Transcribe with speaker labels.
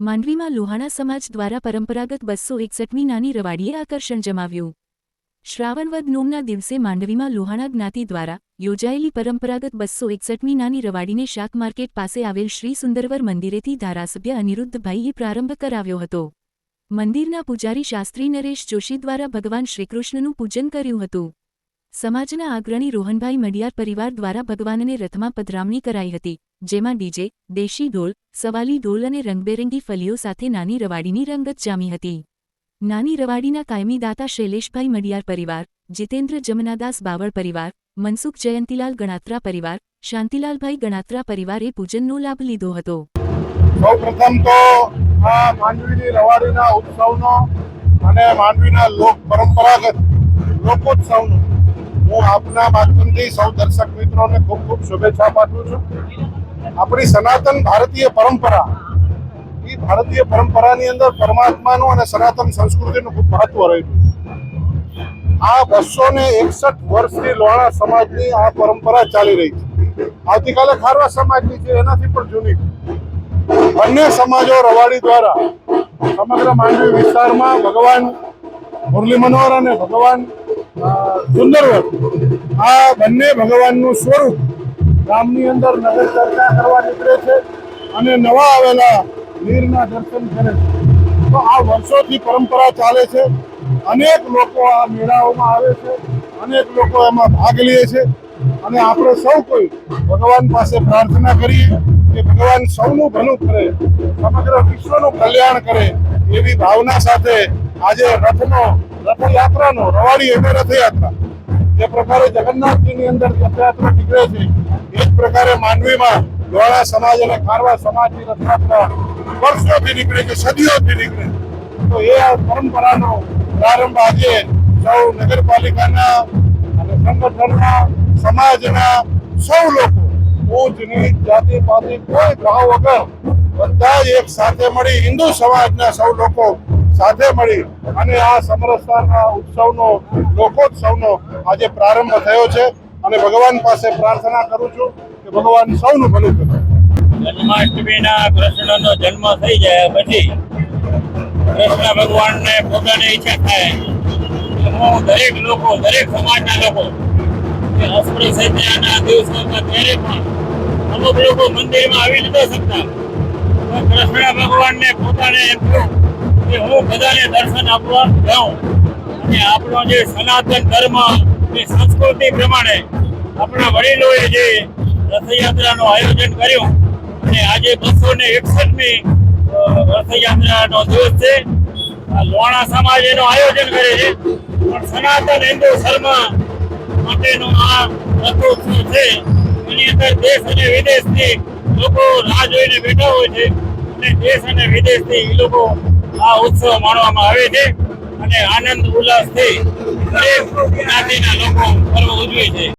Speaker 1: માંડવીમાં લુહાણા સમાજ દ્વારા પરંપરાગત બસો એકસઠમી નાની રવાડીએ આકર્ષણ જમાવ્યું. શ્રાવણવદ નોમના દિવસે માંડવીમાં લુહાણા જ્ઞાતિ દ્વારા યોજાયેલી પરંપરાગત બસો એકસઠમી નાની રવાડીને શાક માર્કેટ પાસે આવેલ શ્રી સુંદરવર મંદિરેથી ધારાસભ્ય અનિરુદ્ધભાઈએ પ્રારંભ કરાવ્યો હતો. મંદિરના પૂજારી શાસ્ત્રી નરેશ જોશી દ્વારા ભગવાન શ્રીકૃષ્ણનું પૂજન કર્યું હતું. સમાજના અગ્રણી રોહનભાઈ મડિયાર પરિવાર દ્વારા ભગવાનને રથમાં પધરામણી કરાઈ હતી, જેમાં ડીજે, દેશી ઢોલ, સવાલી ઢોલ અને રંગબેરંગી ફલીઓ સાથે નાની રવાડીની રંગત જામી હતી. નાની રવાડીના કાયમી દાતા શૈલેષભાઈ મડિયાર પરિવાર, જીતેન્દ્ર જમનાદાસ બાવળ પરિવાર, મનસુખ જયંતિલાલ ગણાત્રા પરિવાર, શાંતિલાલભાઈ ગણાત્રા પરિવારે પૂજનનો લાભ લીધો હતો.
Speaker 2: સૌપ્રથમ તો આ માંડવીની રવાડીના ઉત્સવનો અને માંડવીના લોક પરંપરાગત લોકોત્સવનો હું આપના માધ્યમથી સૌ દર્શક મિત્રોને ખૂબ ખૂબ શુભેચ્છા પાઠવું છું. આપણી સનાતન ભારતીય પરંપરા, એ ભારતીય પરંપરાની અંદર પરમાત્માનું અને સનાતન સંસ્કૃતિનું ખૂબ મહત્વ રહેલું આ બસો ને એકસઠ વર્ષની લોહાણા સમાજની આ પરંપરા ચાલી રહી છે. આવતીકાલે ખારવા સમાજની છે, એનાથી પણ જૂની અન્ય સમાજો રવાડી દ્વારા સમગ્ર માંડવી વિસ્તારમાં ભગવાન મુરલી મનોહર અને ભગવાન અ, સુંદરવર આ બંને ભગવાનનું સ્વરૂપ ગામની અંદર નગર ચર્ચા કરવા નીકળે છે અને નવા આવેલા નીરના દર્શન કરે છે. તો આ વર્ષોથી પરંપરા ચાલે છે. અનેક લોકો આ મેળાઓમાં આવે છે. અનેક લોકો એમાં ભાગ લે છે. અને આપણે સૌ કોઈ ભગવાન પાસે પ્રાર્થના કરીએ કે ભગવાન સૌનું ભલું કરે સમગ્ર વિશ્વનું કલ્યાણ કરે એવી ભાવના સાથે આજે રથનો રથયાત્રાનો રવાડી એટલે રથયાત્રા. જે પ્રકારે જગન્નાથજીની અંદર રથયાત્રા નીકળે છે, એ જ પ્રકારે માંડવીમાં લોહાણા સમાજ અને ખારવા સમાજની રથયાત્રા વર્ષોથી નીકળે છે, સદીઓથી નીકળે તો એ આ પરંપરાનો પ્રારંભ આજે સૌ નગરપાલિકાના અને સંગઠનના, સમાજના સૌ લોકો નીચ જાતિ પાતિ કોઈ ભાવ વગર બધા એક સાથે મળી હિન્દુ સમાજના સૌ લોકો સાથે મળી અને આ સમરસતાના ઉત્સવનો, લોકોત્સવનો આજે પ્રારંભ થયો છે. અને ભગવાન પાસે પ્રાર્થના કરું છું કે ભગવાન સૌનું ભલું કરે.
Speaker 3: જન્માષ્ટમીના કૃષ્ણનો જન્મ થઈ જાય પછી કૃષ્ણ ભગવાનને પોતાની ઈચ્છા થાય. હું દરેક લોકો, દરેક સમાજના લોકો અષ્ટમી સંધ્યાના દિવસોમાં ત્યારે પણ અમુક લોકો મંદિરમાં આવી નથી શકતા. કૃષ્ણ ભગવાનને પોતાને થયું કે હું બધાને દર્શન આપવા જાઉં. અને આપણો જે સનાતન ધર્મ એ સંસ્કૃતિ પ્રમાણે આપણા વડીલોએ જે રથયાત્રાનું આયોજન કર્યું અને આજે બસો ને એકસઠમી રથયાત્રાનો દિવસ છે. આ લોણા સમાજ એનું આયોજન કરે છે. પણ સનાતન હિન્દુ ધર્મ માટેનો આ રથોત્સવ છે. એની અંદર દેશ અને વિદેશથી લોકો રાહ જોઈને બેઠા હોય છે. અને દેશ અને વિદેશથી એ લોકો આ ઉત્સવ માણવામાં આવે છે અને આનંદ ઉલ્લાસથી દરેક જ્ઞાતિના લોકો પર્વ ઉજવે છે.